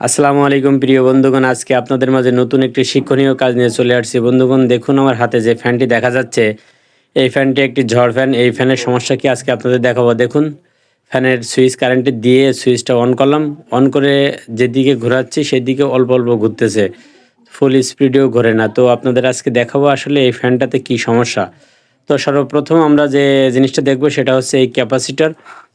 আসসালামু আলাইকুম প্রিয় বন্ধুগণ, আজকে আপনাদের মাঝে নতুন একটি শিক্ষণীয় কাজ নিয়ে চলে আসছি। বন্ধুগণ, দেখুন আমার হাতে যে ফ্যানটি দেখা যাচ্ছে, এই ফ্যানটি একটি ঝড় ফ্যান, এই ফ্যানের সমস্যা কি আজকে আপনাদের দেখাবো? দেখুন, ফ্যানের সুইচ কারেন্টে দিয়ে সুইচটা অন করলাম। অন করে যেদিকে ঘোরাচ্ছি, সেদিকে অল্প অল্প ঘুরতেছে। ফুল স্পিডেও ঘোরে না। তো আপনাদের আজকে দেখাবো আসলে এই ফ্যানটাতে কি সমস্যা। তো সর্বপ্রথম আমরা যে জিনিসটা দেখব, সেটা হচ্ছে এই ক্যাপাসিটার।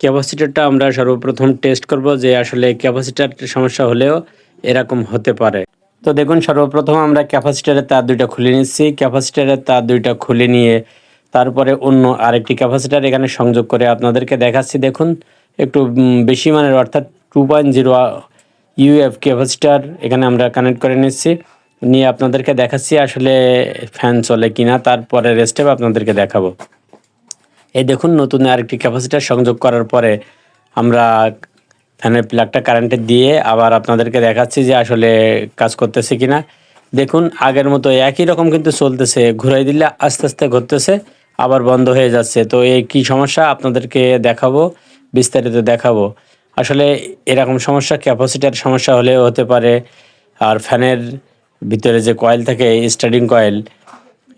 ক্যাপাসিটারটা আমরা সর্বপ্রথম টেস্ট করব যে আসলে ক্যাপাসিটার সমস্যা হলেও এরকম হতে পারে। তো দেখুন, সর্বপ্রথম আমরা ক্যাপাসিটারের তার দুইটা খুলে নিচ্ছি। ক্যাপাসিটারের তার দুইটা খুলে নিয়ে তারপরে অন্য আরেকটি ক্যাপাসিটার এখানে সংযোগ করে আপনাদেরকে দেখাচ্ছি। দেখুন, একটু বেশি মানের অর্থাৎ two point zero UF capacitor এখানে আমরা কানেক্ট করে নিচ্ছি। নিয়ে আপনাদেরকে দেখাচ্ছি আসলে ফ্যান চলে কিনা, তারপরে স্টেপ আপনাদেরকে দেখাবো। এই দেখুন, নতুন আরেকটি ক্যাপাসিটার সংযোগ করার পরে আমরা ফ্যানের প্লাগটা কারেন্টে দিয়ে আবার আপনাদেরকে দেখাচ্ছি যে আসলে কাজ করতেছে কিনা। দেখুন, আগের মতো একই রকম কিন্তু চলতেছে, ঘুরাই দিলে আস্তে আস্তে ঘুরতেছে, আবার বন্ধ হয়ে যাচ্ছে। তো এই কি সমস্যা? আপনাদেরকে দেখাবো, বিস্তারিত দেখাবো। আসলে এরকম সমস্যা ক্যাপাসিটার সমস্যা হলেও হতে পারে। আর ফ্যানের ভিতরে যে কয়েল থাকে স্টার্টিং কয়েল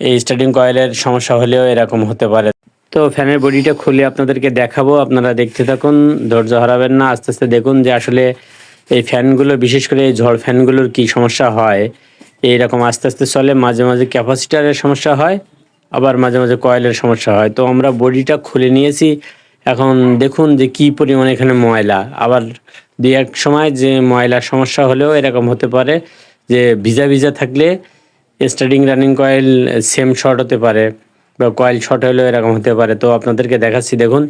এই স্টার্টিং কয়েলের সমস্যা হলেও এরকম হতে পারে। তো ফ্যানের বডিটা খুলে আপনাদেরকে দেখাবো। আপনারা দেখতে থাকুন, ধৈর্য হারাবেন না। আস্তে আস্তে দেখুন যে আসলে এই ফ্যানগুলো, বিশেষ করে এই ঝড় ফ্যানগুলোর কি সমস্যা হয়। এইরকম আস্তে আস্তে চলে, মাঝে মাঝে ক্যাপাসিটারের সমস্যা হয়, আবার মাঝে মাঝে কয়েলের সমস্যা হয়। তো আমরা বডিটা খুলে নিয়েছি। এখন দেখুন যে কি পরিমাণ এখানে ময়লা। আবার দুই, এক সময় যে ময়লার সমস্যা হলেও এরকম হতে পারে যে ভিজা ভিজা থাকলে starting running coil same short হতে পারে। বা কয়েল শর্ট হলেও এরকম হতে পারে। তো আপনাদেরকে দেখাচ্ছি, দেখুন,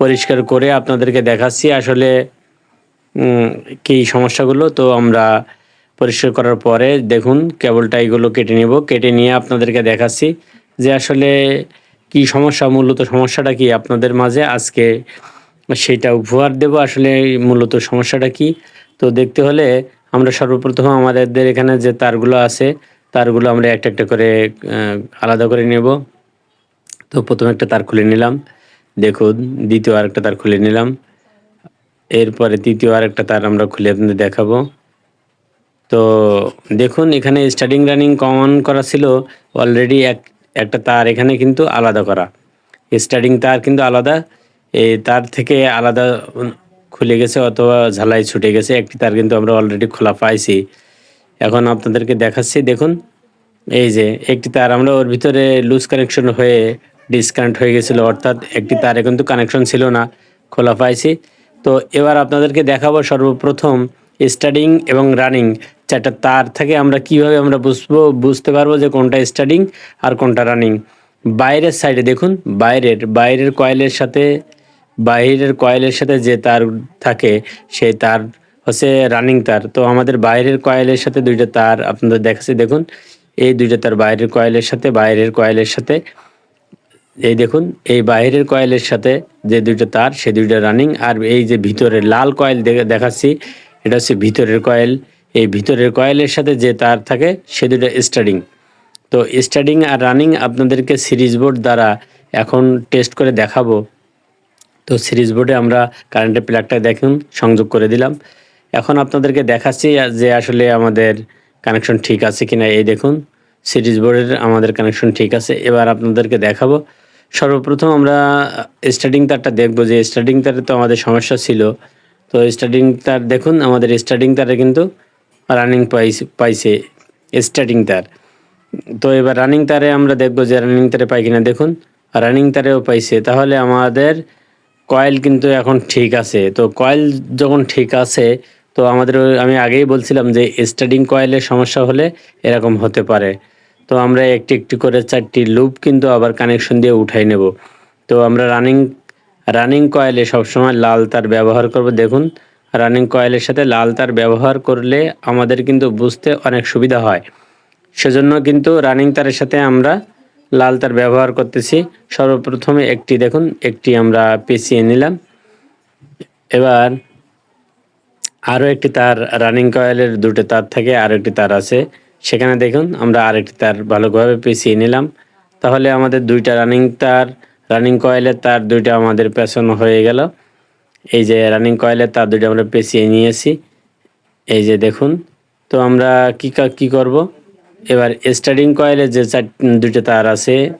পরিষ্কার করে আপনাদেরকে দেখাচ্ছি আসলে কি সমস্যাগুলো। তো আমরা পরিষ্কার করার পরে দেখুন, কেবলটা এগুলো কেটে নেব। কেটে নিয়ে আপনাদেরকে দেখাচ্ছি যে আসলে কি সমস্যা, মূলত সমস্যাটা কি আপনাদের মাঝে। আজকে সেইটা উপহার দেব আসলে মূলত সমস্যাটা কি। তো দেখতে হলে আমরা সর্বপ্রথম আমাদের এখানে যে তারগুলো আছে, তারগুলো আমরা একটা একটা করে আলাদা করে নেব। তো প্রথমে একটা তার খুলে নিলাম। দেখুন, দ্বিতীয় আরেকটা তার খুলে নিলাম। এরপরে তৃতীয় আরেকটা তার আমরা খুলে আপনাদের দেখাবো। তো দেখুন, এখানে স্টার্টিং রানিং কমন করা ছিল। অলরেডি এক, একটা তার এখানে কিন্তু আলাদা করা। স্টার্টিং তার কিন্তু আলাদা। এই তার থেকে আলাদা খুলে গেছে অথবা ঝালাই ছুটে গেছে। একটি তার কিন্তু আমরা অলরেডি খোলা পাইছি। এখন আপনাদেরকে দেখাচ্ছি। দেখুন, এই যে একটি তার আমরা ওর ভিতরে লুজ কানেকশন হয়ে ডিসকানেক্ট হয়ে গেছিল, অর্থাৎ একটি তারে কিন্তু কানেকশন ছিল না, খোলা পাইছি। তো এবার আপনাদেরকে দেখাবো সর্বপ্রথম স্টার্টিং এবং রানিং চারটা তার থেকে আমরা কীভাবে আমরা বুঝব, বুঝতে পারব যে কোনটা স্টার্টিং আর কোনটা রানিং বাইরের সাইডে দেখুন, বাইরের বাইরের কয়েলের সাথে, বাইরের কয়েলের সাথে যে তার থাকে, সেই তার হচ্ছে রানিং তার। তো আমাদের বাইরের কয়েলের সাথে দুইটা তার আপনাদের দেখাচ্ছি, দেখুন। এই দুইটা তার বাইরের কয়েলের সাথে, বাইরের কয়েলের সাথে। এই দেখুন, এই বাইরের কয়েলের সাথে যে দুইটা তার, সে দুইটা রানিং আর এই যে ভিতরের লাল কয়েল দেখে, দেখাচ্ছি, এটা হচ্ছে ভিতরের কয়েল। এই ভিতরের কয়েলের সাথে যে তার থাকে, সে দুইটা স্টার্টিং তো স্টার্টিং আর রানিং আপনাদেরকে সিরিজ বোর্ড দ্বারা এখন টেস্ট করে দেখাবো। তো সিরিজ বোর্ডে আমরা কারেন্টের প্লাগটা দেখুন, সংযোগ করে দিলাম। এখন আপনাদেরকে দেখাচ্ছি যে আসলে আমাদের কানেকশন ঠিক আছে কিনা। এই দেখুন সিরিজ বোর্ডের আমাদের কানেকশন ঠিক আছে। এবার আপনাদেরকে দেখাবো সর্বপ্রথম আমরা স্টার্টিং তারটা দেখব যে স্টার্টিং তারে তো আমাদের সমস্যা ছিল। তো স্টার্টিং তার, দেখুন, আমাদের স্টার্টিং তারে কিন্তু রানিং পাইছে পাইছে স্টার্টিং তার। তো এবার রানিং তারে আমরা দেখব যে রানিং তারে পাই কিনা। দেখুন রানিং তারেও পাইছে। তাহলে আমাদের কয়েল কিন্তু এখন ঠিক আছে। তো কয়েল যখন ঠিক আছে, তো আমাদের, আমি আগেই বলছিলাম যে স্টার্টিং কয়েলের সমস্যা হলে এরকম হতে পারে। তো আমরা একটি একটি করে চারটি লুপ কিন্তু আবার কানেকশন দিয়ে উঠাই নেব। তো আমরা রানিং রানিং কয়েলে সবসময় লাল তার ব্যবহার করব। দেখুন রানিং কয়েলের সাথে লাল তার ব্যবহার করলে আমাদের কিন্তু বুঝতে অনেক সুবিধা হয়। সেজন্য কিন্তু রানিং তারের সাথে আমরা লাল তার ব্যবহার করতেছি। সর্বপ্রথমে একটি, দেখুন, একটি আমরা পেঁচিয়ে নিলাম। এবার আরও একটি তার রানিং কয়েলের দুটো তার থাকে আরও একটি তার আছে। সেখানে দেখুন, আমরা আরেকটি তার ভালোভাবে পেঁচিয়ে নিলাম। তাহলে আমাদের দুইটা রানিং তার রানিং কয়েলের তার দুইটা আমাদের পেছন হয়ে গেল। এই যে রানিং কয়েলের তার দুইটা আমরা পেঁচিয়ে নিয়েছি। এই যে দেখুন, তো আমরা কি কা- কি করব? এবার স্টার্টিং কয়েলে যে চার, দুইটা তার আছে,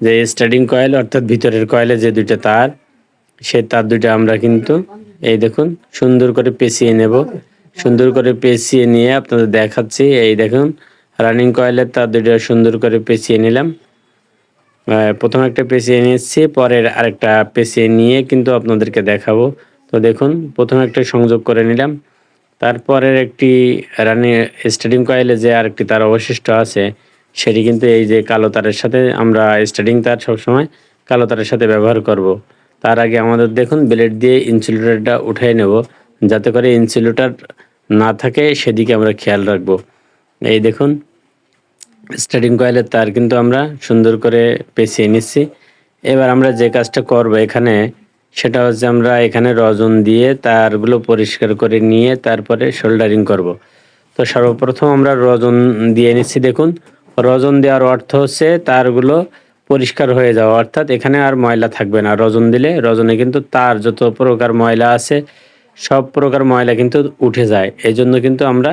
যে স্টার্টিং কয়েল অর্থাৎ ভিতরের কয়েলে যে দুইটা তার, সেই তার দুইটা আমরা কিন্তু, এই দেখুন, সুন্দর করে পেঁচিয়ে নেব। সুন্দর করে পেঁচিয়ে নিয়ে আপনাদের দেখাচ্ছি। এই দেখুন রানিং কয়েলের তার দুইটা সুন্দর করে পেঁচিয়ে নিলাম। প্রথম একটা পেঁচিয়ে নিয়েছি, পরের আরেকটা পেঁচিয়ে নিয়ে কিন্তু আপনাদেরকে দেখাবো। তো দেখুন, প্রথম একটা সংযোগ করে নিলাম। তারপরের একটি রানি স্টার্টিং কয়েলে যে আরেকটি তার অবশিষ্ট আছে, সেটি কিন্তু এই যে কালো তারের সাথে আমরা স্টার্টিং তার সবসময় কালো তারের সাথে ব্যবহার করব। তার আগে আমাদের দেখুন ব্লেড দিয়ে ইনসুলেটরটা উঠিয়ে নেব, যাতে করে ইনসুলেটর না থাকে, সেদিকে আমরা খেয়াল রাখব। এই দেখুন, স্টার্টিং কয়েলের তার কিন্তু আমরা সুন্দর করে পেঁচিয়ে নিচ্ছি। এবার আমরা যে কাজটা করব এখানে, সেটা হচ্ছে আমরা এখানে রজন দিয়ে তারগুলো পরিষ্কার করে নিয়ে তারপরে শোল্ডারিং করব। তো সর্বপ্রথম আমরা রজন দিয়ে নিচ্ছি, দেখুন। রজন দেওয়ার অর্থ হচ্ছে তারগুলো পরিষ্কার হয়ে যাওয়া, অর্থাৎ এখানে আর ময়লা থাকবে না। রজন দিলে রজনে কিন্তু তার যত প্রকার ময়লা আছে সব প্রকার ময়লা কিন্তু উঠে যায়। এই জন্য কিন্তু আমরা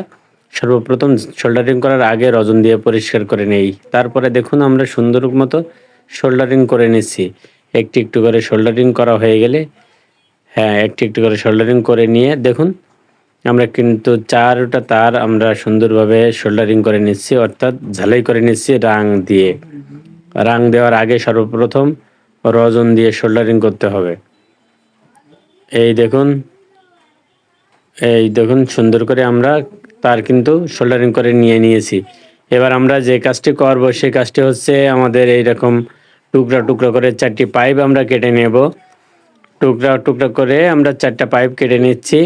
সর্বপ্রথম শোল্ডারিং করার আগে রজন দিয়ে পরিষ্কার করে নেই। তারপরে দেখুন আমরা সুন্দর মতো শোল্ডারিং করে নিচ্ছি। একটু একটু করে শোল্ডারিং করা হয়ে গেলে হ্যাঁ একটু একটু করে শোল্ডারিং করে নিয়ে দেখুন, আমরা কিন্তু চারটা তার আমরা সুন্দরভাবে শোল্ডারিং করে নিচ্ছি, অর্থাৎ ঝালাই করে নিচ্ছি রাং দিয়ে। রাং দেওয়ার আগে সর্বপ্রথম রজন দিয়ে শোল্ডারিং করতে হবে। এই দেখুন এই দেখুন, সুন্দর করে আমরা তার কিন্তু শোল্ডারিং করে নিয়ে নিয়েছি। এবার আমরা যে কাজটি করব সেই কাজটি হচ্ছে আমাদের এই রকম টুকরা টুকরা করে চারটি পাইপ আমরা কেটে নেব। টুকরা টুকরা করে আমরা চারটা পাইপ কেটে নিচ্ছি।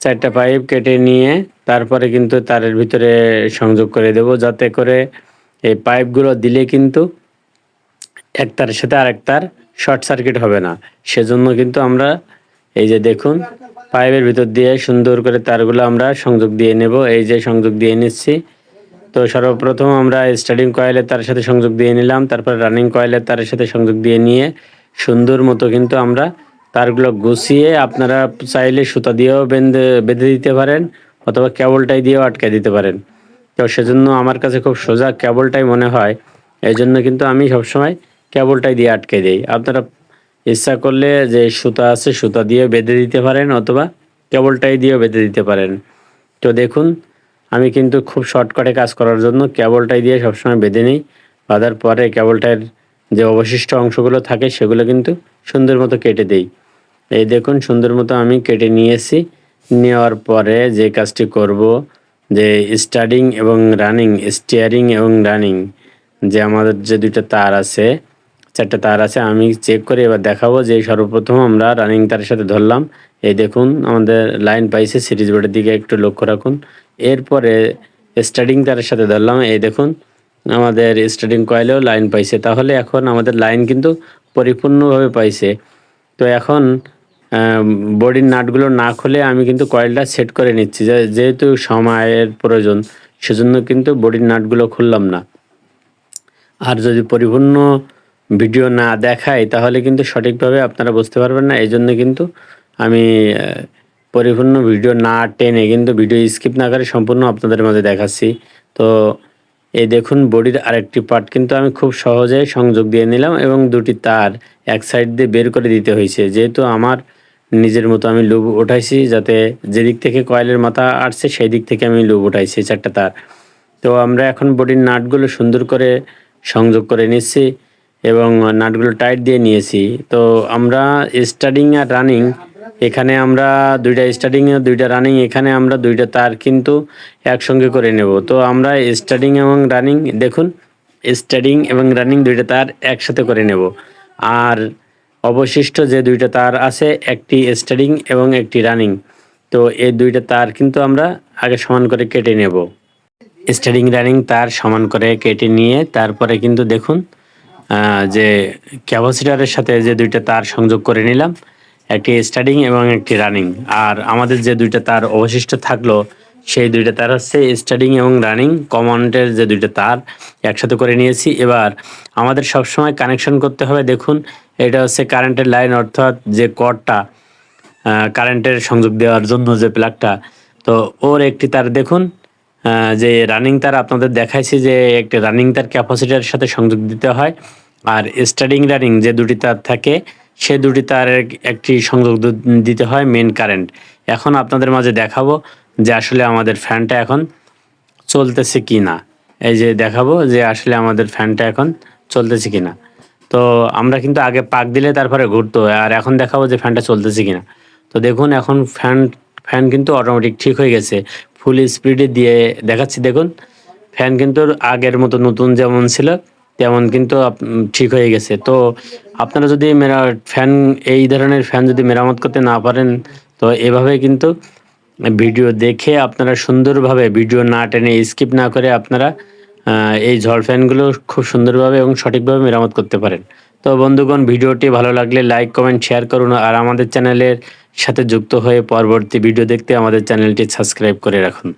চারটা পাইপ কেটে নিয়ে তারপরে কিন্তু তারের ভিতরে সংযোগ করে দেব, যাতে করে এই পাইপগুলো দিলে কিন্তু এক তারের সাথে আরেক তার শর্ট সার্কিট হবে না। সেজন্য কিন্তু আমরা এই যে দেখুন পাইপের ভিতর দিয়ে সুন্দর করে তারগুলো আমরা সংযোগ দিয়ে নেব। এই যে সংযোগ দিয়ে নিচ্ছি। তো সর্বপ্রথম আমরা স্টার্টিং কয়েলের তার সাথে সংযোগ দিয়ে নিলাম। তারপর রানিং কয়েলের তারের সাথে সংযোগ দিয়ে নিয়ে সুন্দর মতো কিন্তু আমরা তারগুলো গুছিয়ে আপনারা চাইলে সুতা দিয়েও বেঁধে বেঁধে দিতে পারেন অথবা কেবলটাই দিয়েও আটকে দিতে পারেন। তো সেজন্য আমার কাছে খুব সোজা কেবলটাই মনে হয়। এই জন্য কিন্তু আমি সবসময় কেবলটাই দিয়ে আটকে দিই। আপনারা ইচ্ছা করলে যে সুতা আছে সুতা দিয়ে বেঁধে দিতে পারেন অথবা কেবলটাই দিয়েও বেঁধে দিতে পারেন। তো দেখুন, আমি কিন্তু খুব শর্টকাটে কাজ করার জন্য কেবলটাই দিয়ে সবসময় বেঁধে নিই। বাঁধার পরে কেবলটার যে অবশিষ্ট অংশগুলো থাকে সেগুলো কিন্তু সুন্দর মতো কেটে দেই। এই দেখুন, সুন্দর মতো আমি কেটে নিয়েছি। নেওয়ার পরে যে কাজটি করব, যে স্টার্টিং এবং রানিং, স্টিয়ারিং এবং রানিং, যে আমাদের যে দুইটা তার আছে চারটা তার আছে, আমি চেক করে এবার দেখাবো যে সর্বপ্রথম আমরা রানিং তারের সাথে ধরলাম। এই দেখুন, আমাদের লাইন পাইছে সিরিজ বোর্ডের দিকে একটু লক্ষ্য রাখুন। এরপরে স্টার্টিং তারের সাথে ধরলাম, এই দেখুন, আমাদের স্টার্টিং কয়েলেও লাইন পাইছে। তাহলে এখন আমাদের লাইন কিন্তু পরিপূর্ণভাবে পাইছে। তো এখন বডির নাটগুলো না খুলে আমি কিন্তু কয়েলটা সেট করে নিচ্ছি যেহেতু সময়ের প্রয়োজন, সেজন্য কিন্তু বডির নাটগুলো খুললাম না। আর যদি পরিপূর্ণ ভিডিও না দেখাই, তাহলে কিন্তু সঠিকভাবে আপনারা বুঝতে পারবেন না। এই জন্য কিন্তু আমি পরিপূর্ণ ভিডিও না টেনে কিন্তু ভিডিও স্কিপ না করে সম্পূর্ণ আপনাদের মাঝে দেখাচ্ছি। তো এই দেখুন, বডির আরেকটি পার্ট কিন্তু আমি খুব সহজে সংযোগ দিয়ে নিলাম এবং দুটি তার এক সাইড দিয়ে বের করে দিতে হয়েছে। যেহেতু আমার নিজের মতো আমি লুব উঠাইছি, যাতে যেদিক থেকে কয়েলের মাথা আসছে সেই দিক থেকে আমি লুব উঠাইছি চারটা তার। তো আমরা এখন বডির নাটগুলো সুন্দর করে সংযোগ করে নিচ্ছি। এবং নাটগুলো টাইট দিয়ে নিয়েছি। তো আমরা স্টার্টিং আর রানিং এখানে আমরা দুইটা স্টার্টিং আর দুইটা রানিং এখানে আমরা দুইটা তার কিন্তু একসঙ্গে করে নেব। তো আমরা স্টার্টিং এবং রানিং দেখুন স্টার্টিং এবং রানিং দুইটা তার একসাথে করে নেব। আর অবশিষ্ট যে দুইটা তার আছে, একটি স্টার্টিং এবং একটি রানিং তো এই দুইটা তার কিন্তু আমরা আগে সমান করে কেটে নেব। স্টারিং রানিং তার সমান করে কেটে নিয়ে তারপরে কিন্তু দেখুন যে ক্যাপাসিটারের সাথে যে দুইটা তার সংযোগ করে নিলাম, একটি স্টার্টিং এবং একটি রানিং। আর আমাদের যে দুইটা তার অবশিষ্ট থাকল, সেই দুইটা তার হচ্ছে স্টার্টিং এবং রানিং কমন্টের যে দুইটা তার একসাথে করে নিয়েছি। এবার আমাদের সবসময় কানেকশন করতে হবে। দেখুন, এটা হচ্ছে কারেন্টের লাইন, অর্থাৎ যে কর্ডটা কারেন্টের সংযোগ দেওয়ার জন্য যে প্লাগটা, তো ওর একটি তার দেখুন যে রানিং তার আপনাদের দেখাইছি যে একটি রানিং তার ক্যাপাসিটারের সাথে সংযোগ দিতে হয়। আর স্টার্টিং রানিং যে দুটি তার থাকে, সে দুটি তারের একটি সংযোগ দিতে হয় মেন কারেন্ট এখন আপনাদের মাঝে দেখাবো যে আসলে আমাদের ফ্যানটা এখন চলতেছে কি না এই যে দেখাবো যে আসলে আমাদের ফ্যানটা এখন চলতেছে কি না তো আমরা কিন্তু আগে পাক দিলে তারপরে ঘুরতো, আর এখন দেখাবো যে ফ্যানটা চলতেছে কি না তো দেখুন, এখন ফ্যান ফ্যান কিন্তু অটোমেটিক ঠিক হয়ে গেছে। ফুল স্পিডে দিয়ে দেখাচ্ছি, দেখুন। ফ্যান কিন্তু আগের মতো নতুন যেমন ছিল, তেমন কিন্তু ঠিক হয়ে গেছে। তো আপনারা যদি মেরা ফ্যান এই ধরনের ফ্যান যদি মেরামত করতে না পারেন, তো এভাবে কিন্তু ভিডিও দেখে আপনারা সুন্দরভাবে ভিডিও না টেনে স্কিপ না করে আপনারা এই ঝড় ফ্যানগুলো খুব সুন্দরভাবে এবং সঠিকভাবে মেরামত করতে পারেন। তো বন্ধুগণ ভিডিওটি ভালো লাগলে লাইক কমেন্ট শেয়ার করুন। আর আমাদের চ্যানেলের সাথে যুক্ত হয়ে পরবর্তী ভিডিও দেখতে আমাদের চ্যানেলটি সাবস্ক্রাইব করে রাখুন।